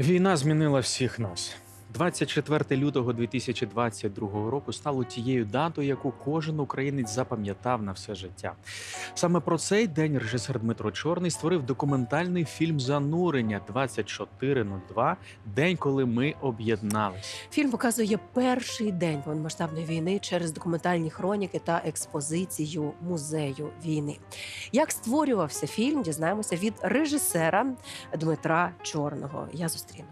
Війна змінила всіх нас. 24 лютого 2022 року стало тією датою, яку кожен українець запам'ятав на все життя. Саме про цей день режисер Дмитро Чорний створив документальний фільм Занурення 2402 День, коли ми об'єднались. Фільм показує перший день повномасштабної війни через документальні хроніки та експозицію музею війни. Як створювався фільм, дізнаємося від режисера Дмитра Чорного. Я зустріну.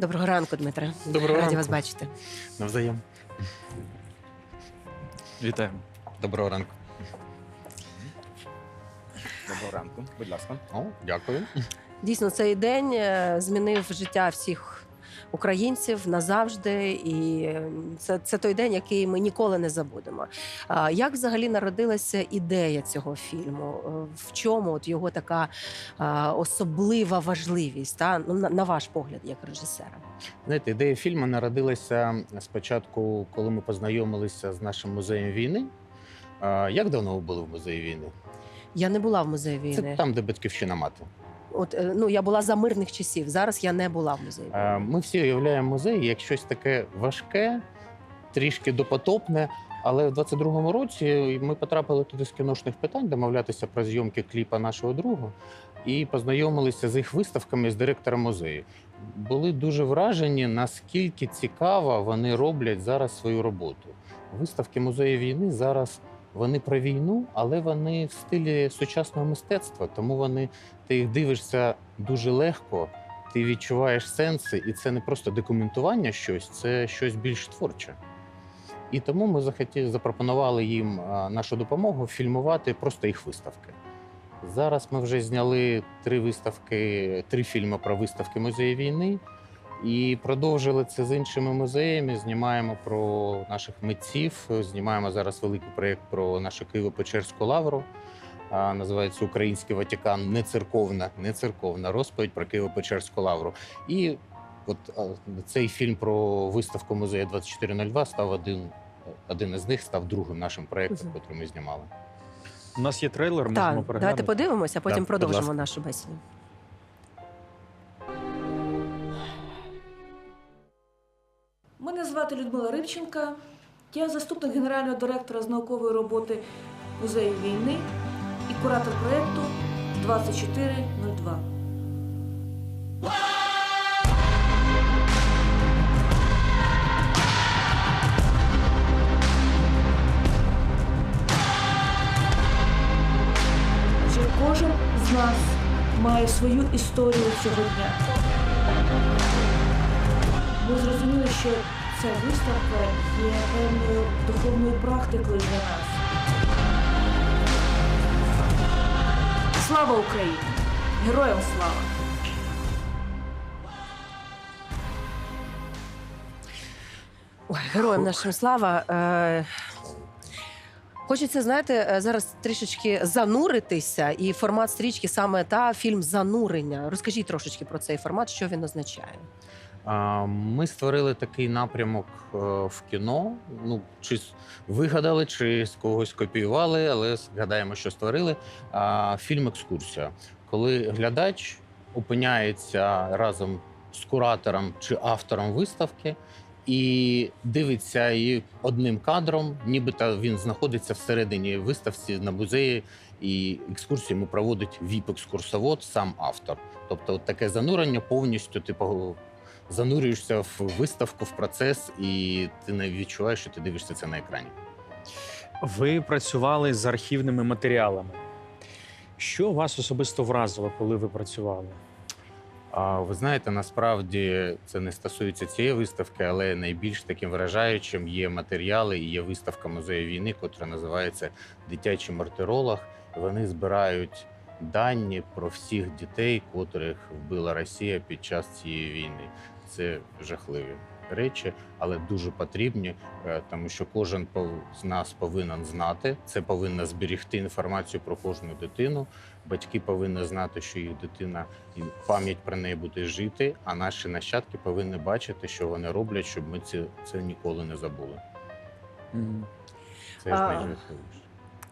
Доброго ранку, Дмитре. Доброго Раді ранку. вас бачити. Навзаєм. Вітаємо. Доброго ранку. Доброго ранку, будь ласка. О, дякую. Дійсно, цей день е, змінив життя всіх українців назавжди, і е, це, це той день, який ми ніколи не забудемо. Як взагалі народилася ідея цього фільму? Е, В чому от його така особлива важливість? Та? Ну, на, ваш погляд, як режисера? Знаєте, ідея фільму народилася спочатку, коли ми познайомилися з нашим музеєм війни. Як давно ви були в музеї війни? Я не була в музеї Це війни. там, де батьківщина мати. От е, ну я була за мирних часів. Зараз я не була в музеї. Ми всі уявляємо музей як щось таке важке, трішки допотопне. Але в 22-му році ми потрапили туди з кіношних питань домовлятися про зйомки кліпа нашого друга і познайомилися з їх виставками з директором музею. Були дуже вражені, наскільки цікаво вони роблять зараз свою роботу. Виставки музею війни зараз вони про війну, але вони в стилі сучасного мистецтва, тому вони ти їх дивишся дуже легко. Ти відчуваєш сенси, і це не просто документування щось, це щось більш творче. І тому ми захотіли, запропонували їм нашу допомогу фільмувати просто їх виставки. Зараз ми вже зняли три виставки, три фільми про виставки музею війни і продовжили це з іншими музеями. Знімаємо про наших митців, знімаємо зараз великий проєкт про нашу Києво-Печерську лавру. Називається Український Ватикан, не церковна, не церковна розповідь про Києво-Печерську лавру. І от цей фільм про виставку музею 2402 став один, один із них, став другим нашим проєктом, який ми знімали. У нас є трейлер, можемо Так, переглянути. давайте подивимося, а потім Так, продовжимо нашу бесіду. Звати Людмила Рибченка. Я заступник генерального директора з наукової роботи музею війни і куратор проєкту 2402. Адже кожен з нас має свою історію цього дня. Ми зрозуміли, що ця виставка є певною духовною практикою для нас. Слава Україні! Героям слава! Ой, героям нашим слава. Е, Хочеться, знаєте, е, зараз трішечки зануритися, і формат стрічки саме та фільм Занурення. Розкажіть трошечки про цей формат, що він означає. Ми створили такий напрямок е, в кіно. Ну, чи вигадали, чи з когось копіювали, але згадаємо, що створили. Фільм Екскурсія. Коли глядач опиняється разом з куратором чи автором виставки і дивиться її одним кадром, нібито він знаходиться всередині виставці на музеї, і екскурсію йому проводить віп-екскурсовод, сам автор. Тобто, от таке занурення повністю типу занурюєшся в виставку, в процес, і ти не відчуваєш, що ти дивишся це на екрані. Ви працювали з архівними матеріалами. Що вас особисто вразило, коли ви працювали? Ви знаєте, насправді це не стосується цієї виставки, але найбільш таким вражаючим є матеріали і є виставка музею війни, котра називається Дитячий мартиролог. Вони збирають дані про всіх дітей, котрих вбила Росія під час цієї війни. Це жахливі речі, але дуже потрібні, е, тому що кожен з нас повинен знати. Це повинно зберігти інформацію про кожну дитину. Батьки повинні знати, що їх дитина і пам'ять про неї буде жити, а наші нащадки повинні бачити, що вони роблять, щоб ми це, це ніколи не забули. Мгм. Це ж А, найжахливіше.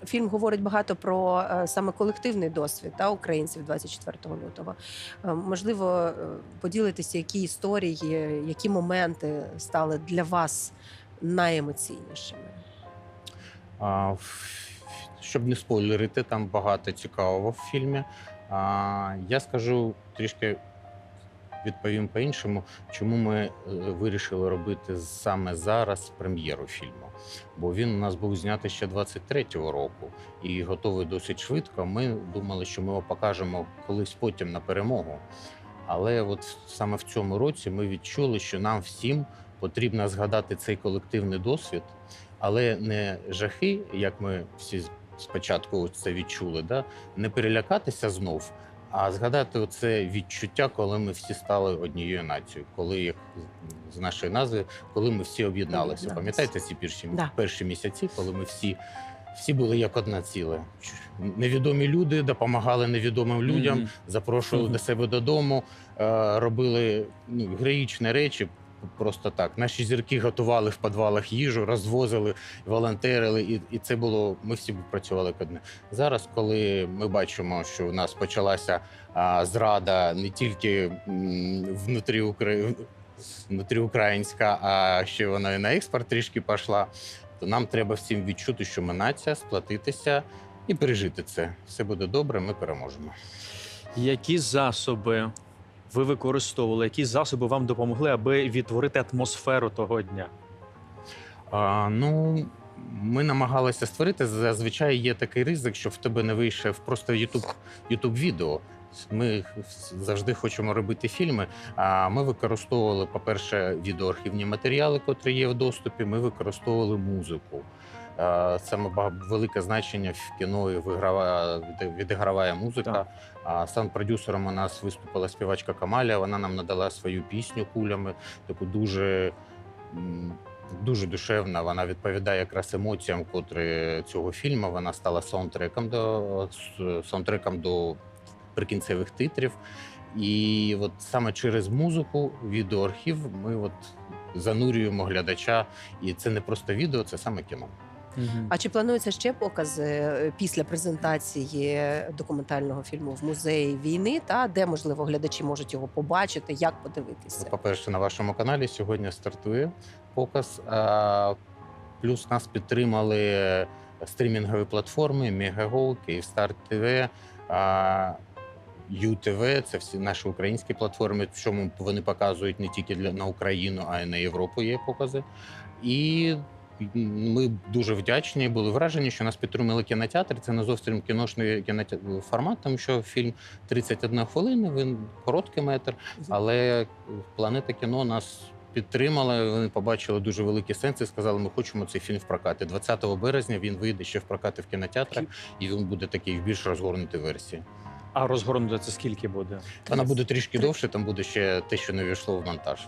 Фільм говорить багато про е, саме колективний досвід та українців 24 лютого. Е, Можливо, е, поділитися, які історії, які моменти стали для вас найемоційнішими. А, щоб не спойлерити, там багато цікавого в фільмі. А, я скажу трішки відповім по-іншому, чому ми е, вирішили робити саме зараз прем'єру фільму. Бо він у нас був знятий ще 23-го року і готовий досить швидко. Ми думали, що ми його покажемо колись потім на перемогу. Але от саме в цьому році ми відчули, що нам всім потрібно згадати цей колективний досвід, але не жахи, як ми всі спочатку це відчули, да? не перелякатися знов, а згадати це відчуття, коли ми всі стали однією нацією, коли як з нашої назви, коли ми всі об'єдналися. Пам'ятаєте ці перші, Да. перші місяці, коли ми всі. Всі були як одна ціле. Невідомі люди допомагали невідомим людям, Мгм. запрошували Мгм. до себе додому, е, робили ну, героїчні речі. Просто так. Наші зірки готували в підвалах їжу, розвозили, волонтерили, і, і це було. Ми всі працювали одне. Зараз, коли ми бачимо, що у нас почалася а, зрада не тільки внутрі України. Внутріукраїнська, а ще вона і на експорт трішки пішла. То нам треба всім відчути, що ми нація, сплатитися і пережити це. Все буде добре, ми переможемо. Які засоби ви використовували? Які засоби вам допомогли, аби відтворити атмосферу того дня? А, ну, ми намагалися створити. Зазвичай є такий ризик, що в тебе не вийшов просто YouTube, YouTube відео. Ми завжди хочемо робити фільми. А ми використовували, по-перше, відеоархівні матеріали, котрі є в доступі. Ми використовували музику. А, Саме велике значення в кіно відіграває музика. Так. А сам продюсером у нас виступила співачка Камаля. Вона нам надала свою пісню кулями, таку дуже. Дуже душевна, вона відповідає якраз емоціям, котрі цього фільму. Вона стала саундтреком до саундтреком до прикінцевих титрів. І от саме через музику, відеоархів, ми от занурюємо глядача. І це не просто відео, це саме кіно. А чи плануються ще покази е, після презентації документального фільму в музеї війни? Та де можливо глядачі можуть його побачити, як подивитися? По-перше, на вашому каналі сьогодні стартує показ. Плюс нас підтримали стрімінгові платформи Мегаго, Київстар ТВ, ЮТВ. Це всі наші українські платформи. В чому вони показують не тільки для на Україну, а й на Європу є покази. І ми дуже вдячні, були вражені, що нас підтримали кінотеатр. Це не зовсім кіношний кінотеатр формат, тому що фільм 31 хвилина, він короткий метр. Але планета кіно нас підтримала. Вони побачили дуже великі сенси. Сказали, ми хочемо цей фільм в прокаті. 20 березня він вийде ще в прокати в кінотеатрах, і він буде такий в більш розгорнутій версії. А розгорнути це скільки буде? Вона буде трішки довше. Там буде ще те, що не війшло в монтаж.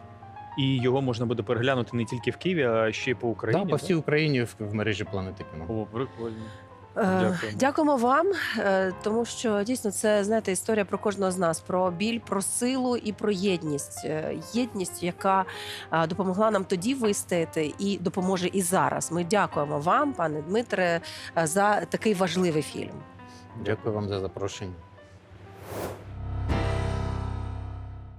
І його можна буде переглянути не тільки в Києві, а ще й по Україні. Да, по всій Україні в, в мережі планети кіно. О, прикольно. Е, Дякуємо. Дякуємо вам, е, тому що дійсно це знаєте історія про кожного з нас, про біль, про силу і про єдність. Е, Єдність, яка допомогла нам тоді вистояти і допоможе і зараз. Ми дякуємо вам, пане Дмитре, за такий важливий фільм. Дякую вам за запрошення.